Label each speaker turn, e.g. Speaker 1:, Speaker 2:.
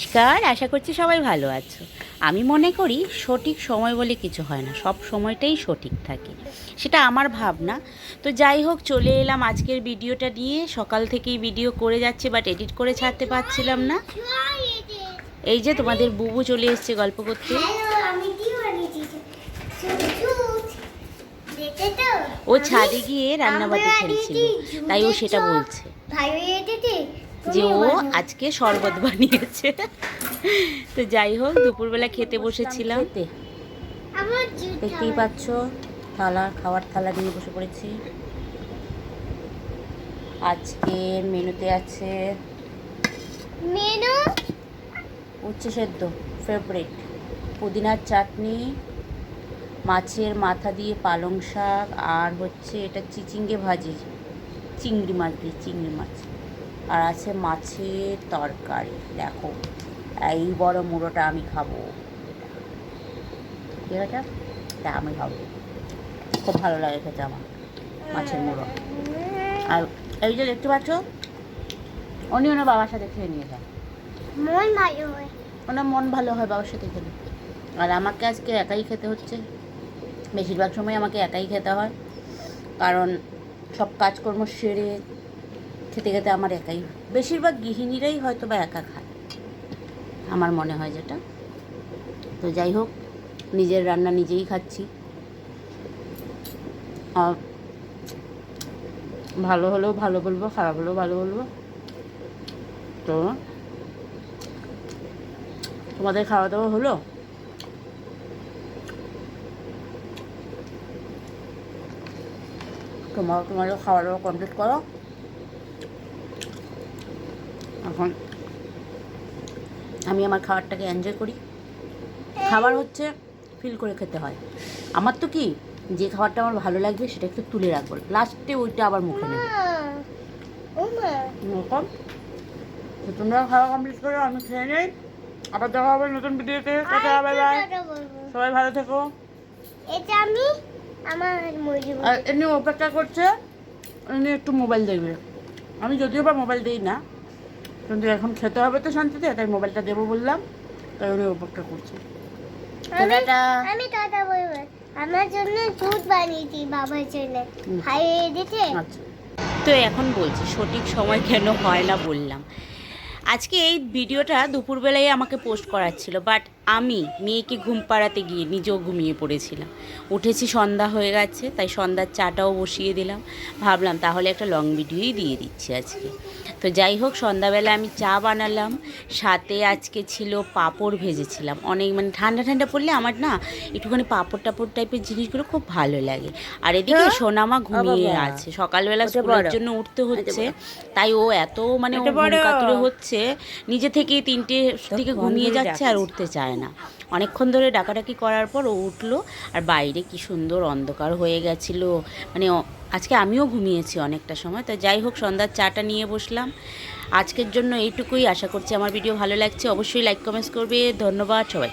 Speaker 1: নমস্কার, আশা করছি সবাই ভালো আছো। আমি মনে করি সঠিক সময় বলে কিছু হয় না, সব সময়টাই সঠিক থাকে, সেটা আমার ভাবনা। তো যাই হোক, চলে এলাম আজকের ভিডিওটা নিয়ে। সকাল থেকেই ভিডিও করে যাচ্ছে বাট এডিট করে ছাড়তে পারছিলাম না। এই যে তোমাদের বুবু চলে এসছে গল্প করতে। ও ছাদে গিয়ে রান্নাবাটি খেলছিল তাই ও সেটা বলছে। যে ও আজকে শরবত বানিয়েছে। তো যাই হোক দুপুরবেলা খেতে বসেছিলাম। দেখতেই পাচ্ছ থালা খাওয়ার থালা নিয়ে বসে পড়েছি। আজকে মেনুতে আছে
Speaker 2: মেনু?
Speaker 1: উচ্ছে সেদ্ধ ফেভারিট পুদিনার চাটনি মাছের মাথা দিয়ে পালং শাক আর হচ্ছে এটা চিচিঙ্গে ভাজি চিংড়ি মাছ দিয়ে চিংড়ি মাছ। আর আছে মাছের তরকারি। দেখো এই বড় মুড়োটা আমি খাব। ঠিক আছে এটা আমি খাব। খুব ভালো লাগে খেতে আমার মাছের মুড়ো। আর এই যে দেখতে পাচ্ছ উনি ওনার বাবার সাথে খেয়ে নিয়ে যায়
Speaker 2: মন ভালো হয়।
Speaker 1: ওনার মন ভালো হয় বাবার সাথে খেলে। আর আমাকে আজকে একাই খেতে হচ্ছে। বেশিরভাগ সময় আমাকে একাই খেতে হয়। কারণ সব কাজকর্ম সেরে খেতে খেতে আমার একাই। বেশিরভাগ গৃহিণীরাই হয়তো বা একা খায়। আমার মনে হয় যেটা। তো যাই হোক, নিজের রান্না নিজেই খাচ্ছি। আর ভালো হলেও ভালো বলব, খারাপ হলেও ভালো বলব। তো তোমাদের খাওয়া দাওয়া হলো? তোমার তোমাদের খাওয়া দাওয়া কমপ্লিট করো। এখন আমি আমার খাবারটাকে এনজয় করি। খাবার হচ্ছে ফিল করে খেতে হয়। আমার তো কি যে খাবারটা আমার ভালো লাগবে সেটা একটু তুলে রাখব। লাস্টে ওইটা আবার মুখে নেবে। এরকম তো তোমরা খাওয়া কমপ্লিট করো আমি খেয়ে নেই। আবার দেখা হবে নতুন ভিডিওতে। টাটা বাই বাই সবাই ভালো থেকো।
Speaker 2: এটা আমি আমার
Speaker 1: এমনি অপেক্ষা করছে এমনি একটু মোবাইল দেখবে। আমি যদিও বা মোবাইল দিই না কিন্তু এখন খেতে হবে তো শান্তিতে তাই মোবাইলটা দেবো বললাম তাই উনি উপেক্ষা করছে।
Speaker 2: আমি
Speaker 1: টাটা
Speaker 2: বলব আমার জন্য দুধ বানিয়েছি বাবার জন্য। খাইয়ে দিতে
Speaker 1: আচ্ছা। তো এখন বলছি সঠিক সময় কেন হয় না বললাম। আজকে এই ভিডিওটা দুপুরবেলায় আমাকে পোস্ট করার ছিল বাট আমি মেয়েকে ঘুম পাড়াতে গিয়ে নিজেও ঘুমিয়ে পড়েছিলাম। উঠেছি সন্ধ্যা হয়ে গেছে তাই সন্ধ্যার চাটাও বসিয়ে দিলাম। ভাবলাম তাহলে একটা লং ভিডিওই দিয়ে দিচ্ছি আজকে। তো যাই হোক সন্ধ্যাবেলা আমি চা বানালাম সাথে আজকে ছিল পাঁপড় ভেজেছিলাম। অনেক মানে ঠান্ডা ঠান্ডা পড়লে আমার না একটুখানি পাঁপড় টাপড় টাইপের জিনিসগুলো খুব ভালো লাগে। আর এদিকে সোনামা ঘুমিয়ে আছে। সকালবেলা স্কুলের জন্য উঠতে হচ্ছে তাই ও এত মানে কাতুরে হচ্ছে নিজে থেকেই তিনটে থেকে ঘুমিয়ে যাচ্ছে আর উঠতে চায় না। অনেকক্ষণ ধরে ডাকাডাকি করার পর ও উঠল আর বাইরে কি সুন্দর অন্ধকার হয়ে গেছিল। মানে আজকে আমিও ঘুমিয়েছি অনেকটা সময়। তো যাই হোক সন্ধ্যার চাটা নিয়ে বসলাম। আজকের জন্য এইটুকুই। আশা করছি আমার ভিডিও ভালো লাগছে। অবশ্যই লাইক কমেন্টস করবে। ধন্যবাদ সবাই